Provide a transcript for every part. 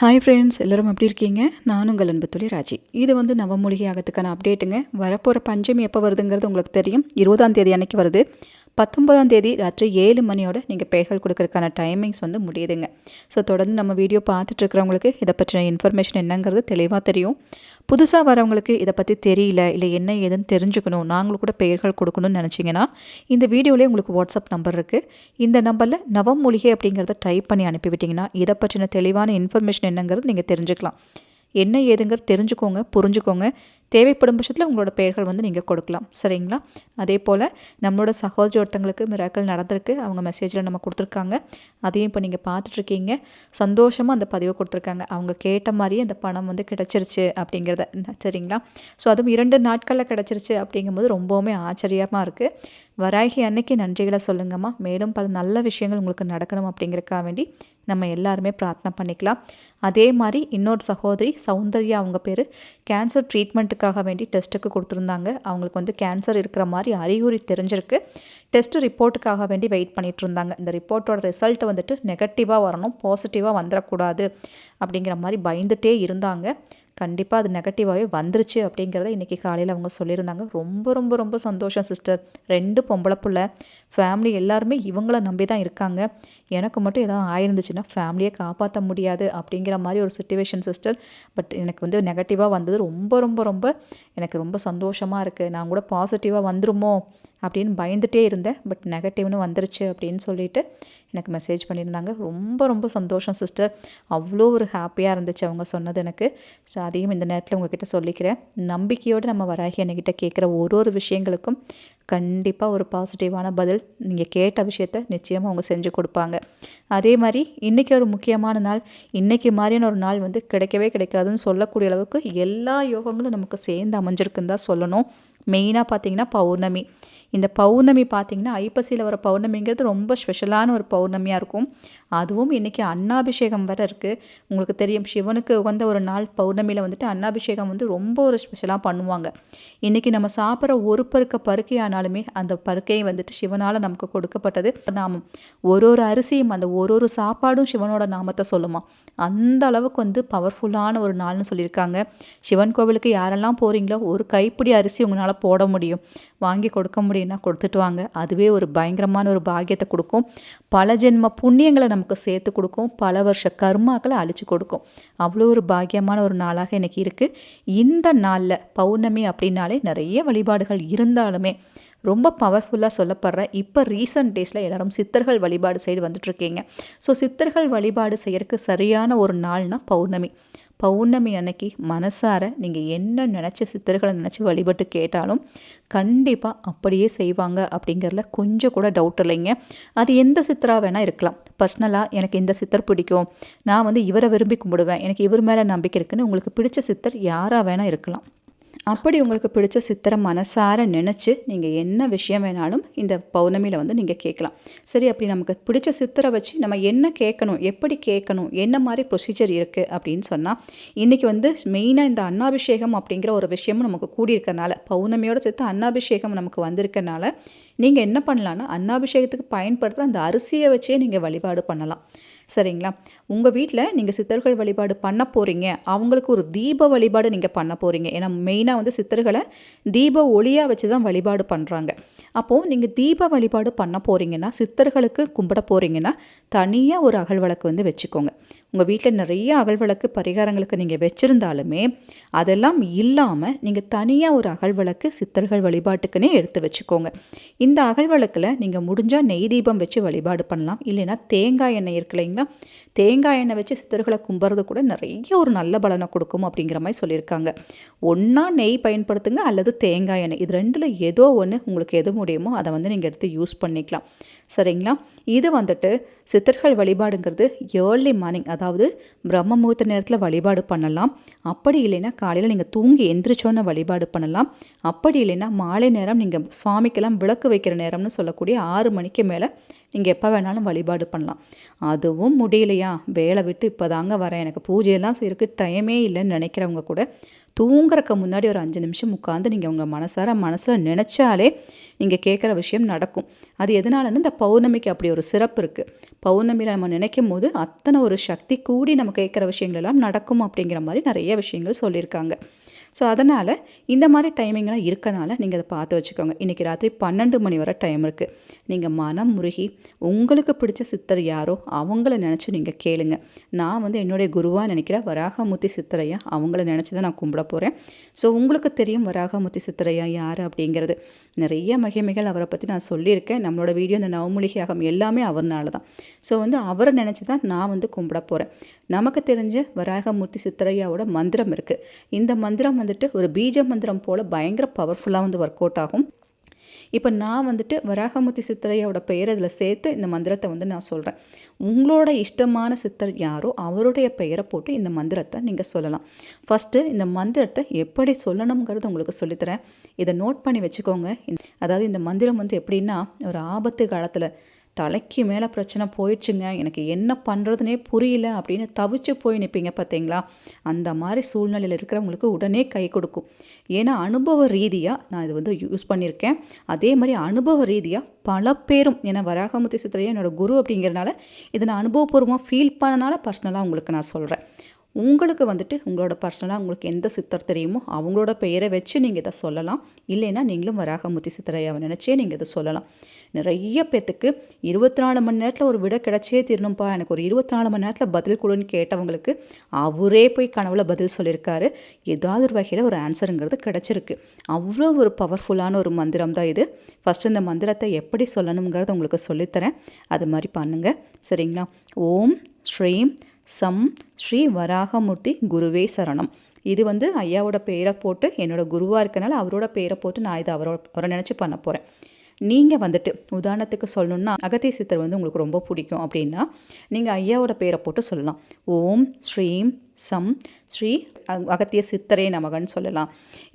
Hi friends எல்லோரும் எப்படி இருக்கீங்க? நான் உங்கள் அன்பு தொழில் ராஜி. இது வந்து நவமூலிகை ஆகத்துக்கான அப்டேட்டுங்க வரப்போகிற பஞ்சமி எப்போ வருதுங்கிறது உங்களுக்கு தெரியும். இருபதாம் தேதி அன்னைக்கு வருது. பத்தொன்பதாம் தேதி ராத்திரி ஏழு மணியோட நீங்கள் பெயர்கள் கொடுக்கறதுக்கான டைமிங்ஸ் வந்து முடியுதுங்க. ஸோ தொடர்ந்து நம்ம வீடியோ பார்த்துட்டு இருக்கிறவங்களுக்கு இதை பற்றின இன்ஃபர்மேஷன் என்னங்கிறது தெளிவாக தெரியும். புதுசாக வரவங்களுக்கு இதை பற்றி தெரியல இல்லை என்ன ஏதுன்னு தெரிஞ்சுக்கணும் நாங்களும் கூட பெயர்கள் கொடுக்கணும்னு நினச்சிங்கன்னா இந்த வீடியோலேயே உங்களுக்கு வாட்ஸ்அப் நம்பர் இருக்குது இந்த நம்பரில் நவமூலிகை அப்படிங்கிறத டைப் பண்ணி அனுப்பிவிட்டிங்கன்னா இதை பற்றின தெளிவான இன்ஃபர்மேஷன் என்னங்கிறது நீங்கள் தெரிஞ்சுக்கலாம். என்ன ஏதுங்கிறது தெரிஞ்சுக்கோங்க புரிஞ்சுக்கோங்க. தேவைப்படும் பட்சத்தில் உங்களோட பெயர்கள் வந்து நீங்கள் கொடுக்கலாம். சரிங்களா? அதே போல் நம்மளோட சகோதரி ஒருத்தங்களுக்கு மிராக்கள் நடந்திருக்கு. அவங்க மெசேஜில் நம்ம கொடுத்துருக்காங்க. அதையும் இப்போ நீங்கள் பார்த்துட்ருக்கீங்க. சந்தோஷமாக அந்த பதிவை கொடுத்துருக்காங்க. அவங்க கேட்ட மாதிரியே அந்த பணம் வந்து கிடச்சிருச்சு அப்படிங்கிறத சரிங்களா? ஸோ அதுவும் இரண்டு நாட்களில் கிடச்சிருச்சு அப்படிங்கும்போது ரொம்பவுமே ஆச்சரியமாக இருக்குது வராகி அன்னைக்கு நன்றிகளை சொல்லுங்கம்மா. மேலும் பல நல்ல விஷயங்கள் உங்களுக்கு நடக்கணும் அப்படிங்கிறக்காக வேண்டி நம்ம எல்லாருமே பிரார்த்தனை பண்ணிக்கலாம். அதே மாதிரி இன்னொரு சகோதரி சௌந்தர்யா அவங்க பேர். கேன்சர் ட்ரீட்மெண்ட்டுக்காக வேண்டி டெஸ்ட்டுக்கு கொடுத்துருந்தாங்க. அவங்களுக்கு வந்து கேன்சர் இருக்கிற மாதிரி அறிகுறி தெரிஞ்சிருக்கு. டெஸ்ட் ரிப்போர்ட்டுக்காக வேண்டி வெயிட் பண்ணிட்டு இருந்தாங்க இந்த ரிப்போர்ட்டோட ரிசல்ட் வந்துட்டு நெகட்டிவாக வரணும் பாசிட்டிவாக வந்துடக்கூடாது அப்படிங்கிற மாதிரி பயந்துட்டே இருந்தாங்க. கண்டிப்பாக அது நெகட்டிவாகவே வந்துருச்சு அப்படிங்கிறத இன்றைக்கி காலையில் அவங்க சொல்லியிருந்தாங்க. ரொம்ப ரொம்ப ரொம்ப சந்தோஷம் சிஸ்டர் ரெண்டு பொம்பளை பிள்ளை. ஃபேமிலி எல்லாருமே இவங்கள நம்பி தான் இருக்காங்க. எனக்கு மட்டும் எதாவது ஆயிருந்துச்சுன்னா ஃபேமிலியை காப்பாற்ற முடியாது அப்படிங்கிற மாதிரி ஒரு சுச்சுவேஷன் சிஸ்டர் பட் எனக்கு வந்து நெகட்டிவாக வந்தது ரொம்ப ரொம்ப ரொம்ப எனக்கு ரொம்ப சந்தோஷமாக இருக்குது நான் கூட பாசிட்டிவாக வந்துருமோ அப்படின்னு பயந்துகிட்டே இருந்தேன். பட் நெகட்டிவ்னு வந்துருச்சு அப்படின்னு சொல்லிட்டு எனக்கு மெசேஜ் பண்ணியிருந்தாங்க. ரொம்ப ரொம்ப சந்தோஷம் சிஸ்டர் அவ்வளோ ஒரு ஹாப்பியாக இருந்துச்சு அவங்க சொன்னது எனக்கு. ஸோ அதையும் இந்த நேரத்தில் உங்ககிட்ட சொல்லிக்கிறேன். நம்பிக்கையோடு நம்ம வராகி என்கிட்ட கேட்குற ஒரு ஒரு விஷயங்களுக்கும் கண்டிப்பாக ஒரு பாசிட்டிவான பதில் நீங்கள் கேட்ட விஷயத்த நிச்சயமாக அவங்க செஞ்சு கொடுப்பாங்க. அதே மாதிரி இன்றைக்கி ஒரு முக்கியமான நாள். இன்றைக்கி மாதிரியான ஒரு நாள் வந்து கிடைக்கவே கிடைக்காதுன்னு சொல்லக்கூடிய அளவுக்கு எல்லா யோகங்களும் நமக்கு சேர்ந்து அமைஞ்சிருக்குன்னு தான் சொல்லணும். மெயினாக பார்த்தீங்கன்னா பௌர்ணமி. இந்த பௌர்ணமி பார்த்திங்கன்னா ஐப்பசியில் வர பௌர்ணமிங்கிறது ரொம்ப ஸ்பெஷலான ஒரு பௌர்ணமியாக இருக்கும். அதுவும் இன்றைக்கி அன்னாபிஷேகம் வர இருக்குது உங்களுக்கு தெரியும் சிவனுக்கு உகந்த ஒரு நாள் பௌர்ணமியில் வந்துட்டு அன்னாபிஷேகம் வந்து ரொம்ப ஒரு ஸ்பெஷலாக பண்ணுவாங்க. இன்றைக்கி நம்ம சாப்பிட்ற ஒரு பருக்க பருக்கையானாலுமே அந்த பருக்கையை வந்துட்டு சிவனால் நமக்கு கொடுக்கப்பட்டது. நாமம் ஒரு ஒரு அரிசியும் அந்த ஒரு ஒரு சாப்பாடும் சிவனோட நாமத்தை சொல்லுமா. அந்த அளவுக்கு வந்து பவர்ஃபுல்லான ஒரு நாள்னு சொல்லியிருக்காங்க. சிவன் கோவிலுக்கு யாரெல்லாம் போகிறீங்களோ ஒரு கைப்பிடி அரிசி உங்களால் போட முடியும். வாங்கி கொடுக்க முடியும் அப்படின்னா கொடுத்துட்டு வாங்க. அதுவே ஒரு பயங்கரமான ஒரு பாக்கியத்தை கொடுக்கும். பல ஜென்ம புண்ணியங்களை நமக்கு சேர்த்து கொடுக்கும். பல வருஷ கர்மாக்களை அழிச்சு கொடுக்கும். அவ்வளோ ஒரு பாக்கியமான ஒரு நாளாக எனக்கு இருக்குது இந்த நாளில் பௌர்ணமி அப்படின்னாலே நிறைய வழிபாடுகள் இருந்தாலுமே ரொம்ப பவர்ஃபுல்லாக சொல்லப்படுற இப்போ ரீசன்ட் டேஸில் எல்லோரும் சித்தர்கள் வழிபாடு செய்து வந்துட்டுருக்கீங்க ஸோ சித்தர்கள் வழிபாடு செய்யறதுக்கு சரியான ஒரு நாள்னா பௌர்ணமி. பௌர்ணமி அன்னைக்கு மனசார நீங்கள் என்ன நினச்ச சித்தர்களை நினச்சி வழிபட்டு கேட்டாலும் கண்டிப்பாக அப்படியே செய்வாங்க அப்படிங்கிறதுல கொஞ்சம் கூட டவுட் இல்லைங்க. அது எந்த சித்தராக வேணால் இருக்கலாம். பர்சனலாக எனக்கு இந்த சித்தர் பிடிக்கும். நான் வந்து இவரை விரும்பி கும்பிடுவேன். எனக்கு இவர் மேலே நம்பிக்கை இருக்குன்னு உங்களுக்கு பிடிச்ச சித்தர் யாராக வேணால் இருக்கலாம். அப்படி உங்களுக்கு பிடிச்ச சித்திரை மனசார நினச்சி நீங்கள் என்ன விஷயம் வேணாலும் இந்த பௌர்ணமியில் வந்து நீங்கள் கேட்கலாம். சரி அப்படி நமக்கு பிடிச்ச சித்திரை வச்சு நம்ம என்ன கேட்கணும் எப்படி கேட்கணும் என்ன மாதிரி ப்ரொசீஜர் இருக்குது அப்படின்னு சொன்னால் இன்றைக்கி வந்து மெயினாக இந்த அன்னாபிஷேகம் அப்படிங்கிற ஒரு விஷயமும் நமக்கு கூடியிருக்கனால பௌர்ணமியோடு சேர்த்து அன்னாபிஷேகம் நமக்கு வந்திருக்கனால நீங்கள் என்ன பண்ணலான்னா அன்னாபிஷேகத்துக்கு பயன்படுத்துகிற அந்த அரிசியை வச்சே நீங்கள் வழிபாடு பண்ணலாம். சரிங்களா? உங்கள் வீட்டில் நீங்கள் சித்தர்கள் வழிபாடு பண்ண போகிறீங்க அவங்களுக்கு ஒரு தீப வழிபாடு நீங்கள் பண்ண போகிறீங்க ஏன்னா மெயினாக வந்து சித்தர்களை தீப ஒளியாக வச்சு தான் வழிபாடு பண்ணுறாங்க அப்போது நீங்கள் தீப வழிபாடு பண்ண போகிறீங்கன்னா சித்தர்களுக்கு கும்பிட போகிறீங்கன்னா தனியாக ஒரு அகல் வழக்கு வந்து வச்சுக்கோங்க. உங்கள் வீட்டில் நிறைய அகல் விளக்கு பரிகாரங்களுக்கு நீங்கள் வச்சுருந்தாலுமே அதெல்லாம் இல்லாமல் நீங்கள் தனியாக ஒரு அகல் விளக்கு சித்தர்கள் வழிபாட்டுக்குன்னே எடுத்து வச்சுக்கோங்க. இந்த அகல் விளக்கில் நீங்கள் முடிஞ்சால் நெய் தீபம் வச்சு வழிபாடு பண்ணலாம். இல்லைன்னா தேங்காய் எண்ணெய் இருக்கு இல்லைங்களா? தேங்காய் எண்ணெய் வச்சு சித்தர்களை கும்புறது கூட நிறைய ஒரு நல்ல பலனை கொடுக்கும் அப்படிங்கிற மாதிரி சொல்லியிருக்காங்க. ஒன்றா நெய் பயன்படுத்துங்க அல்லது தேங்காய் எண்ணெய். இது ரெண்டில் ஏதோ ஒன்று உங்களுக்கு எது முடியுமோ அதை வந்து நீங்கள் எடுத்து யூஸ் பண்ணிக்கலாம். சரிங்களா? இது வந்துட்டு சித்தர்கள் வழிபாடுங்கிறது ஏர்லி மார்னிங் அதாவது பிரம்ம முகூர்த்த நேரத்தில் வழிபாடு பண்ணலாம். அப்படி இல்லைன்னா காலையில் நீங்கள் தூங்கி எந்திரிச்சோன்னு வழிபாடு பண்ணலாம். அப்படி இல்லைன்னா மாலை நேரம் நீங்கள் சுவாமிக்கெல்லாம் விளக்கு வைக்கிற நேரம்னு சொல்லக்கூடிய ஆறு மணிக்கு மேலே நீங்கள் எப்போ வேணாலும் வழிபாடு பண்ணலாம். அதுவும் முடியலையா? வேலை விட்டு இப்போ தாங்க வரேன். எனக்கு பூஜையெல்லாம் செய்யறதுக்கு டைமே இல்லைன்னு நினைக்கிறவங்க கூட தூங்குறக்கு முன்னாடி ஒரு அஞ்சு நிமிஷம் உட்காந்து நீங்கள் உங்கள் மனசார மனசில் நினச்சாலே நீங்கள் கேட்குற விஷயம் நடக்கும். அது எதனாலன்னு இந்த பௌர்ணமிக்கு அப்படி ஒரு சிறப்பு இருக்குது பௌர்ணமியில் நம்ம நினைக்கும் போது அத்தனை ஒரு சக்தி கூடி நம்ம கேட்குற விஷயங்கள் எல்லாம் நடக்கும் அப்படிங்கிற மாதிரி நிறைய விஷயங்கள் சொல்லியிருக்காங்க. ஸோ அதனால் இந்த மாதிரி டைமிங்லாம் இருக்கனால நீங்கள் அதை பார்த்து வச்சுக்கோங்க. இன்றைக்கி ராத்திரி பன்னெண்டு மணி வரை டைம் இருக்குது நீங்கள் மனம் முருகி உங்களுக்கு பிடிச்ச சித்தர் யாரோ அவங்கள நினச்சி நீங்கள் கேளுங்க. நான் வந்து என்னுடைய குருவாக நினைக்கிற வராகமூர்த்தி சித்தரையா அவங்கள நினச்சி தான் நான் கும்பிட போகிறேன் ஸோ உங்களுக்கு தெரியும் வராகமூர்த்தி சித்தரையா யார் அப்படிங்கிறது. நிறைய மகிமைகள் அவரை பற்றி நான் சொல்லியிருக்கேன். நம்மளோட வீடியோ இந்த நவமூலிகையாகம் எல்லாமே அவர்னால தான். ஸோ வந்து அவரை நினச்சி தான் நான் வந்து கும்பிட போகிறேன் நமக்கு தெரிஞ்ச வராகமூர்த்தி சித்தரையாவோட மந்திரம் இருக்குது இந்த மந்திரம் வந்துட்டு ஒரு பீஜ மந்திரம் போல் பயங்கர பவர்ஃபுல்லாக வந்து ஒர்க் அவுட் ஆகும். இப்போ நான் வந்துட்டு வராகமூர்த்தி சித்தரையோட பெயர் இதில் சேர்த்து இந்த மந்திரத்தை வந்து நான் சொல்கிறேன் உங்களோட இஷ்டமான சித்தர் யாரோ அவருடைய பெயரை போட்டு இந்த மந்திரத்தை நீங்கள் சொல்லலாம். ஃபஸ்ட்டு இந்த மந்திரத்தை எப்படி சொல்லணுங்கிறது உங்களுக்கு சொல்லித்தரேன். இதை நோட் பண்ணி வச்சுக்கோங்க. அதாவது இந்த மந்திரம் வந்து எப்படின்னா ஒரு ஆபத்து காலத்தில் தலைக்கு மேலே பிரச்சனை போயிடுச்சுங்க. எனக்கு என்ன பண்ணுறதுனே புரியல. அப்படின்னு தவிச்சு போய் நிற்பீங்க பார்த்தீங்களா அந்த மாதிரி சூழ்நிலையில் இருக்கிறவங்களுக்கு உடனே கை கொடுக்கும். ஏன்னா அனுபவ ரீதியாக நான் இது வந்து யூஸ் பண்ணியிருக்கேன். அதே மாதிரி அனுபவ ரீதியாக பல பேரும் ஏன்னா வராகமுத்தி சித்திரையா என்னோடய குரு அப்படிங்கிறனால இதை நான் அனுபவபூர்வமாக ஃபீல் பண்ணனால பர்சனலாக உங்களுக்கு நான் சொல்கிறேன் உங்களுக்கு வந்துட்டு உங்களோட பர்சனலாக உங்களுக்கு எந்த சித்தர் தெரியுமோ அவங்களோட பெயரை வச்சு நீங்கள் இதை சொல்லலாம். இல்லைன்னா நீங்களும் வராகமுத்தி சித்தரையாவை நினச்சே நீங்கள் இதை சொல்லலாம். நிறைய பேர்த்துக்கு இருபத்தி நாலு மணி நேரத்தில் ஒரு விட கிடச்சே தீரணும்ப்பா எனக்கு ஒரு இருபத்தி நாலு மணி நேரத்தில் பதில் கொடுன்னு கேட்டவங்களுக்கு அவரே போய் கனவுல பதில் சொல்லியிருக்காரு. ஏதாவது ஒரு வகையில் ஒரு ஆன்சருங்கிறது கிடச்சிருக்கு. அவ்வளோ ஒரு பவர்ஃபுல்லான ஒரு மந்திரம் தான் இது. ஃபஸ்ட்டு இந்த மந்திரத்தை எப்படி சொல்லணுங்கிறத உங்களுக்கு சொல்லித்தரேன். அது மாதிரி பண்ணுங்கள் சரிங்களா? ஓம் ஸ்ரீம் சம் ஸ்ரீ வராகமூர்த்தி குருவே சரணம். இது வந்து ஐயாவோட பேரை போட்டு என்னோடய குருவாக இருக்கனால அவரோட பேரை போட்டு நான் இதை அவரோட அவரை நினச்சி பண்ண போகிறேன் நீங்கள் வந்துட்டு உதாரணத்துக்கு சொல்லணுன்னா அகத்திய சித்தர் வந்து உங்களுக்கு ரொம்ப பிடிக்கும் அப்படின்னா நீங்கள் ஐயாவோட பேரை போட்டு சொல்லலாம். ஓம் ஸ்ரீம் சம் ஸ்ரீ அகத்திய சித்தரே நமகன்னு சொல்லலாம்.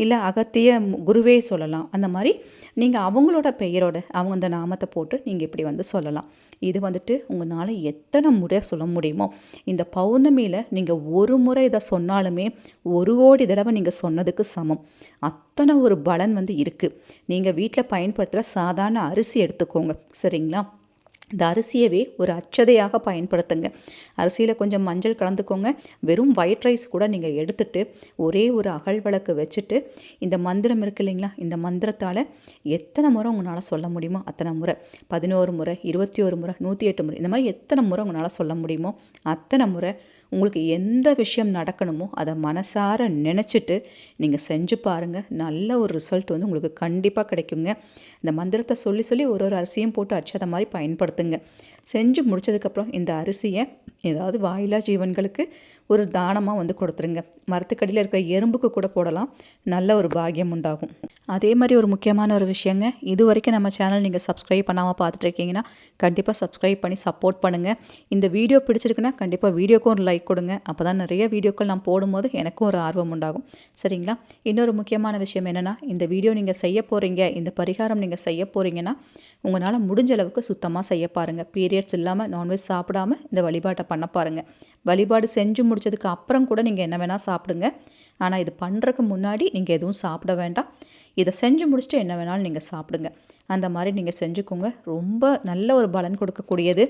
இல்லை அகத்திய குருவே சொல்லலாம். அந்த மாதிரி நீங்கள் அவங்களோட பெயரோட அவங்க அந்த நாமத்தை போட்டு நீங்கள் இப்படி வந்து சொல்லலாம். இது வந்துட்டு உங்களால் எத்தனை முறை சொல்ல முடியுமோ இந்த பௌர்ணமியில் நீங்கள் ஒரு முறை இதை சொன்னாலுமே ஒரு கோடி தடவை நீங்கள் சொன்னதுக்கு சமம். அத்தனை ஒரு பலன் வந்து இருக்குது நீங்கள் வீட்டில் பயன்படுத்துகிற சாதாரண அரிசி எடுத்துக்கோங்க. சரிங்களா? இந்த அரிசியவே ஒரு அச்சதையாக பயன்படுத்துங்க. அரிசியில் கொஞ்சம் மஞ்சள் கலந்துக்கோங்க. வெறும் ஒயிட் ரைஸ் கூட நீங்கள் எடுத்துட்டு ஒரே ஒரு அகல் விளக்கு வச்சுட்டு இந்த மந்திரம் இருக்கு இல்லைங்களா? இந்த மந்திரத்தால் எத்தனை முறை உங்களால் சொல்ல முடியுமோ அத்தனை முறை. பதினோரு முறை இருபத்தி ஒரு முறை நூற்றி எட்டு முறை இந்த மாதிரி எத்தனை முறை உங்களால் சொல்ல முடியுமோ அத்தனை முறை உங்களுக்கு எந்த விஷயம் நடக்கணுமோ அதை மனசார நினச்சிட்டு நீங்கள் செஞ்சு பாருங்கள் நல்ல ஒரு ரிசல்ட் வந்து உங்களுக்கு கண்டிப்பாக கிடைக்குங்க. இந்த மந்திரத்தை சொல்லி சொல்லி ஒரு ஒரு அரிசியும் போட்டு அச்சதை மாதிரி பயன்படுத்துங்க. செஞ்சு முடிச்சதுக்கப்புறம் இந்த அரிசியை ஏதாவது வாயிலா ஜீவன்களுக்கு ஒரு தானமாக வந்து கொடுத்துருங்க. மரத்துக்கடியில் இருக்கிற எறும்புக்கு கூட போடலாம். நல்ல ஒரு பாக்கியம் உண்டாகும். அதே மாதிரி ஒரு முக்கியமான ஒரு விஷயங்க. இது வரைக்கும் நம்ம சேனல் நீங்கள் சப்ஸ்கிரைப் பண்ணாமல் பார்த்துட்டு இருக்கீங்கன்னா கண்டிப்பாக சப்ஸ்கிரைப் பண்ணி சப்போர்ட் பண்ணுங்கள் இந்த வீடியோ பிடிச்சிருக்குன்னா கண்டிப்பாக வீடியோக்கும் ஒரு லைக் கொடுங்க. அப்போ தான் நிறைய வீடியோக்கள் நான் போடும்போது எனக்கும் ஒரு ஆர்வம் உண்டாகும். சரிங்களா? இன்னொரு முக்கியமான விஷயம் என்னென்னா இந்த வீடியோ நீங்கள் செய்ய போகிறீங்க இந்த பரிகாரம் நீங்கள் செய்ய போகிறீங்கன்னா உங்களால் முடிஞ்ச அளவுக்கு சுத்தமாக செய்ய பாருங்கள் பீரியட்ஸ் இல்லாமல் நான்வெஜ் சாப்பிடாமல் இந்த வழிபாட்டை பண்ண பாருங்கள் வழிபாடு செஞ்சு முடிச்சதுக்கு அப்புறம் கூட நீங்கள் என்ன வேணால் சாப்பிடுங்க. ஆனால் இது பண்ணுறதுக்கு முன்னாடி நீங்கள் எதுவும் சாப்பிட வேண்டாம். இதை செஞ்சு முடிச்சுட்டு என்ன வேணாலும் நீங்கள் சாப்பிடுங்க. அந்த மாதிரி நீங்கள் செஞ்சுக்கோங்க. ரொம்ப நல்ல ஒரு பலன் கொடுக்கக்கூடியது.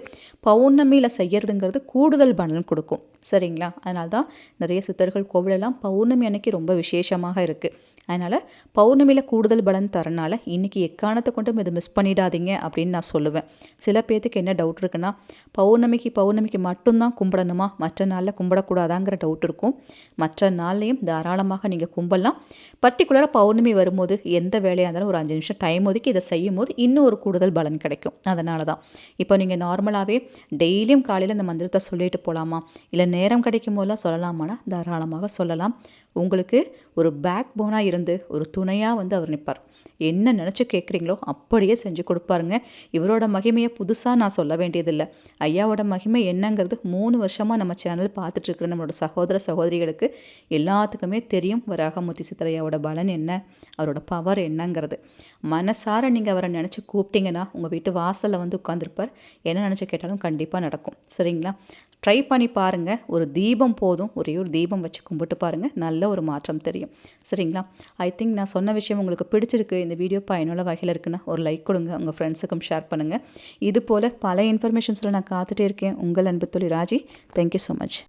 பௌர்ணமியில் செய்யறதுங்கிறது கூடுதல் பலன் கொடுக்கும். சரிங்களா? அதனால தான் நிறைய சித்தர்கள் கோவிலெல்லாம் பௌர்ணமி அன்னைக்கு ரொம்ப விசேஷமாக இருக்குது அதனால் பௌர்ணமியில் கூடுதல் பலன் தரனால இன்றைக்கி எக்காரணத்தை கொண்டும் இதை மிஸ் பண்ணிடாதீங்க அப்படின்னு நான் சொல்லுவேன். சில பேர்த்துக்கு என்ன டவுட் இருக்குன்னா பௌர்ணமிக்கு பௌர்ணமிக்கு மட்டும்தான் கும்பிடணுமா? மற்ற நாளில் கும்பிடக்கூடாதாங்கிற டவுட் இருக்கும். மற்ற நாள்லேயும் தாராளமாக நீங்கள் கும்பிடலாம். பர்டிகுலராக பௌர்ணமி வரும்போது எந்த வேலையாக இருந்தாலும் ஒரு அஞ்சு நிமிஷம் டைம் ஒதுக்கி இதை செய்யும் போது இன்னும் ஒரு கூடுதல் பலன் கிடைக்கும். அதனால தான் இப்போ நீங்கள் நார்மலாகவே டெய்லியும் காலையில் இந்த மந்திரத்தை சொல்லிட்டு போகலாமா இல்லை நேரம் கிடைக்கும் போதெல்லாம் சொல்லலாமானா தாராளமாக சொல்லலாம். உங்களுக்கு ஒரு பேக் போனாக இருந்து ஒரு துணையாக வந்து அவர் நிற்பார் என்ன நினச்சி கேட்குறீங்களோ அப்படியே செஞ்சு கொடுப்பாருங்க. இவரோட மகிமையை புதுசாக நான் சொல்ல வேண்டியதில்லை. ஐயாவோட மகிமை என்னங்கிறது மூணு வருஷமாக நம்ம சேனல் பார்த்துட்ருக்குற நம்மளோட சகோதர சகோதரிகளுக்கு எல்லாத்துக்குமே தெரியும். வராகமூர்த்தி சித்தரையாவோட பலன் என்ன? அவரோட பவர் என்னங்கிறது. மனசார நீங்கள் அவரை நினச்சி கூப்பிட்டீங்கன்னா உங்கள் வீட்டு வாசலில் வந்து உட்காந்துருப்பார் என்ன நினச்சி கேட்டாலும் கண்டிப்பாக நடக்கும். சரிங்களா? ட்ரை பண்ணி பாருங்கள் ஒரு தீபம் போதும். ஒரே ஒரு தீபம் வச்சு கும்பிட்டு பாருங்கள் நல்ல ஒரு மாற்றம் தெரியும். சரிங்களா? ஐ திங்க் நான் சொன்ன விஷயம் உங்களுக்கு பிடிச்சிருக்கு. இந்த வீடியோ பயனுள்ள வகையில் இருக்குன்னா ஒரு லைக் கொடுங்க. உங்கள் ஃப்ரெண்ட்ஸுக்கும் ஷேர் பண்ணுங்கள் இது போல் பல இன்ஃபர்மேஷன்ஸில் நான் காத்துட்டே இருக்கேன். உங்கள் அன்பு தொழில் ராஜி. Thank you so much